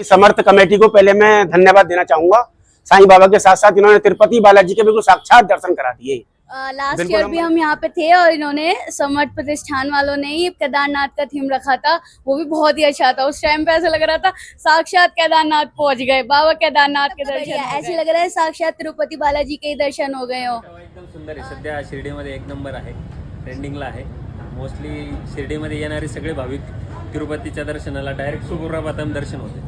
समर्थ committee को पहले मैं धन्यवाद देना चाहूँगा। साईं बाबा के साथ साथ इन्होंने तिरुपति बालाजी के बिल्कुल साक्षात दर्शन करा दिए। लास्ट ईयर भी हम यहाँ पे थे और इन्होंने समर्थ प्रतिष्ठान वालों ने ही केदारनाथ का थीम रखा था। वो भी बहुत ही अच्छा था। उस टाइम पे ऐसा लग रहा था साक्षात केदारनाथ पहुँच गए। बाबा केदारनाथ के दर्शन ऐसे लग रहा है साक्षात तिरुपति बालाजी के ही दर्शन हो गए हो। एकदम सुंदर आहे. सध्या शिर्डीमध्ये एक नंबर आहे. ट्रेंडिंगला आहे. मोस्टली शिर्डीमध्ये येणारे सगळे भाविक तिरुपतीच्या दर्शनाला डायरेक्ट सुप्रभातम दर्शन होते.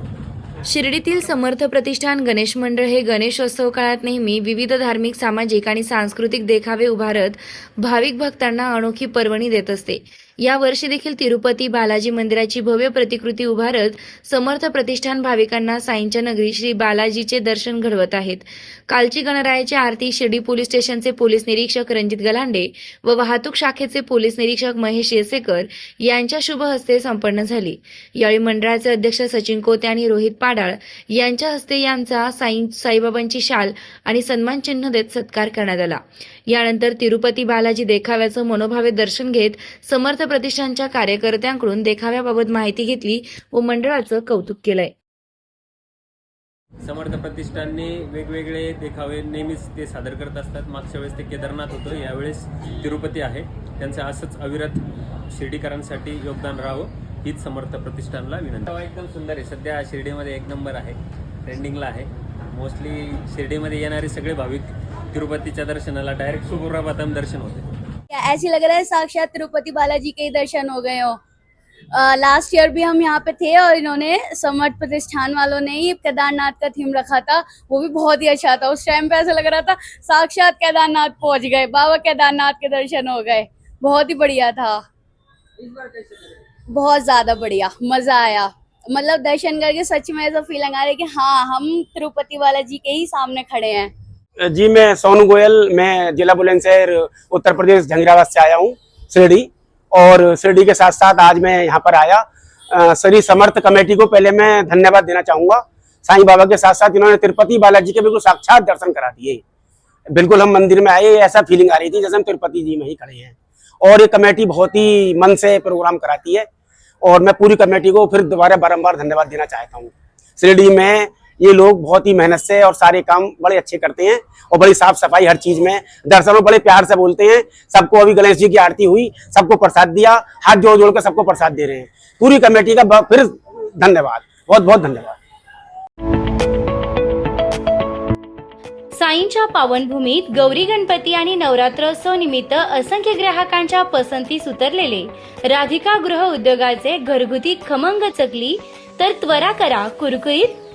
शिर्डीतील समर्थ प्रतिष्ठान गणेश मंडळ हे गणेशोत्सव काळात नेहमी विविध धार्मिक सामाजिक आणि सांस्कृतिक देखावे उभारत भाविक भक्तांना अनोखी पर्वणी देत असते. या वर्षी देखील तिरुपती बालाजी मंदिराची भव्य प्रतिकृती उभारत समर्थ प्रतिष्ठान भाविकांना साईंच्या नगरी श्री बालाजीचे दर्शन घडवत आहेत. कालची गणरायाची आरती शिर्डी पोलीस स्टेशनचे पोलीस निरीक्षक रणजित गलांडे व वाहतूक शाखेचे पोलीस निरीक्षक महेश येसेकर यांच्या शुभ हस्ते संपन्न झाली. यावेळी मंडळाचे अध्यक्ष सचिन कोते आणि रोहित पाडाळ यांच्या हस्ते यांचा साई साईबाबांची शाल आणि सन्मान चिन्ह देत सत्कार करण्यात आला. यानंतर तिरुपती बालाजी देखाव्याचं मनोभावे दर्शन घेत समर्थ प्रतिष्ठानच्या कार्यकर्त्यांकडून देखाव्याबाबत माहिती घेतली व मंडळाचं कौतुक केलंय. समर्थ प्रतिष्ठानने वेगवेगळे देखावे नेहमीच ते सादर करत असतात. मागच्या वेळेस ते केदारनाथ होतं यावेळेस तिरुपती आहे. त्यांचं असंच अविरत शिर्डीकरांसाठी योगदान राहावं हीच समर्थ प्रतिष्ठानला विनंती. एकदम सुंदर आहे. सध्या शिर्डीमध्ये एक नंबर आहे. ट्रेंडिंगला आहे. मोस्टली शिर्डीमध्ये येणारे सगळे भाविक तिरुपतीच्या दर्शनाला डायरेक्ट सुप्रभातम दर्शन होते. ऐसे लग रहा है साक्षात तिरुपति बालाजी के ही दर्शन हो गए हो। लास्ट ईयर भी हम यहाँ पे थे और इन्होंने समर्थ प्रतिष्ठान वालों ने ही केदारनाथ का थीम रखा था। वो भी बहुत ही अच्छा था। उस टाइम पे ऐसा लग रहा था साक्षात केदारनाथ पहुँच गए। बाबा केदारनाथ के दर्शन हो गए। बहुत ही बढ़िया था। बहुत ज़्यादा बढ़िया। मज़ा आया। मतलब दर्शन करके सच में ऐसा फीलिंग आ रही है कि हाँ हम तिरुपति बालाजी के ही सामने खड़े हैं। जी, मैं सोनू गोयल, मैं जिला बुलंदशहर, उत्तर प्रदेश झंगराबाद से आया हूँ, शिरडी। और शिरडी के साथ साथ आज मैं यहाँ पर आया। श्री समर्थ कमेटी को पहले मैं धन्यवाद देना चाहूँगा। साईं बाबा के साथ साथ इन्होंने तिरुपति बालाजी के बिल्कुल साक्षात दर्शन करा दिए। बिल्कुल हम मंदिर में आए, ऐसा फीलिंग आ रही थी जैसे हम तिरुपति जी में ही खड़े हैं। और ये कमेटी बहुत ही मन से प्रोग्राम कराती है। और मैं पूरी कमेटी को फिर दोबारा बारम्बार धन्यवाद देना चाहता हूँ। शिरडी में ये लोग बहुत ही मेहनत से और सारे काम बड़े अच्छे करते हैं और बड़ी साफ सफाई हर चीज में दर्शनों बड़े प्यार से बोलते हैं। सबको अभी गणेश जी की आरती हुई सबको प्रसाद दिया हाथ जोड़ जोड़ कर सबको प्रसाद दे रहे हैं। पूरी कमेटी का फिर धन्यवाद। बहुत बहुत धन्यवाद। साईंच्या पावनभूमीत गौरी गणपती आणि नवरात्रोत्सव निमित्त असंख्य ग्राहकांच्या पसंतीस उतरलेले राधिका गृह उद्योगाचे घरगुती खमंग चकली तर त्वरा करा कुरकुरीत